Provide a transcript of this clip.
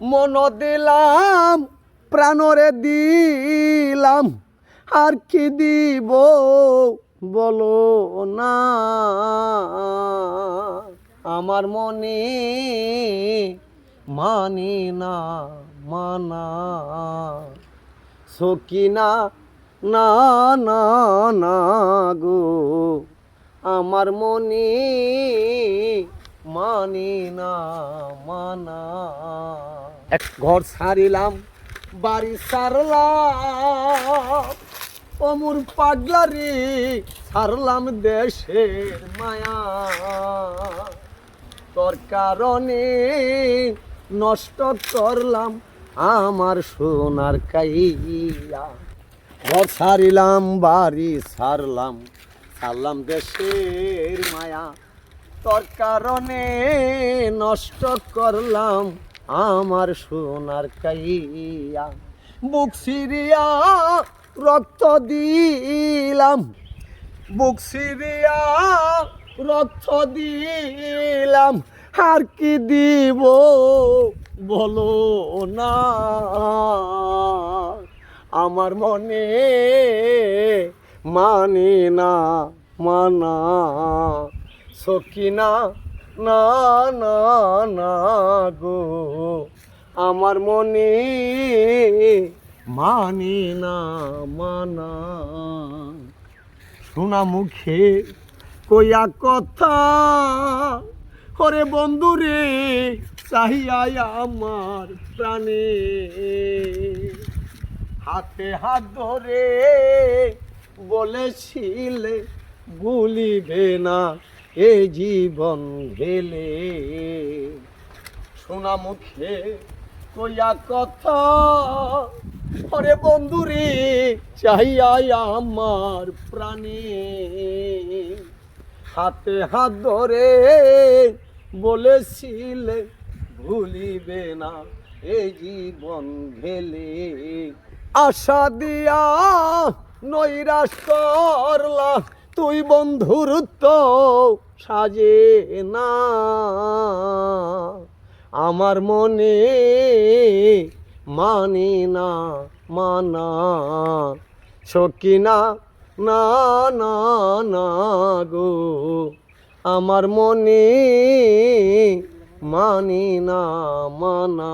মন দিলাম, প্রাণরে দিলাম। আর কি দিব বলো না। আমার মনে মানি না, মানা। সকিনা, না না না গো। আমার মনে মানি না, মানা। এক ঘর ছাড়িলাম বাড়ি সারলাম। অমর পাগলারি সারলাম দেশের মায়া। তোর কারণে নষ্ট করলাম আমার সোনার কাইয়া। ঘর সারিলাম, বাড়ি সারলাম সারলাম দেশের মায়া। তোর কারণে নষ্ট করলাম আমার সোনার কাইয়া, বুক সিরিয়া রক্ত দিলাম। বুক সিরিয়া রক্ত দিলাম। আর কি দিব বলো না? আমার মনে মানে না মানা সকিনা না না না গো, আমার মনে মানি না মানা। শোনা মুখে কইয়া কথা করে বন্ধুরে চাহিয়াই আমার প্রাণে। হাতে হাত ধরে বলেছিলে, ভুলিবে না। এ জীবন গেলে। শোনা মুখে কইয়া কথা। ওরে বন্ধুরে, চাহিয়াই আমার প্রাণে। হাতে হাত ধরে বলেছিলে, ভুলিবে না এই জীবন গেলে। আশা দিয়া নৈরাশ করলা তুই বন্ধুর তো সাজে না। আমার মনে মানি না, মানা। সকিনা, না না না গো। আমার মনে মানি না, মানা।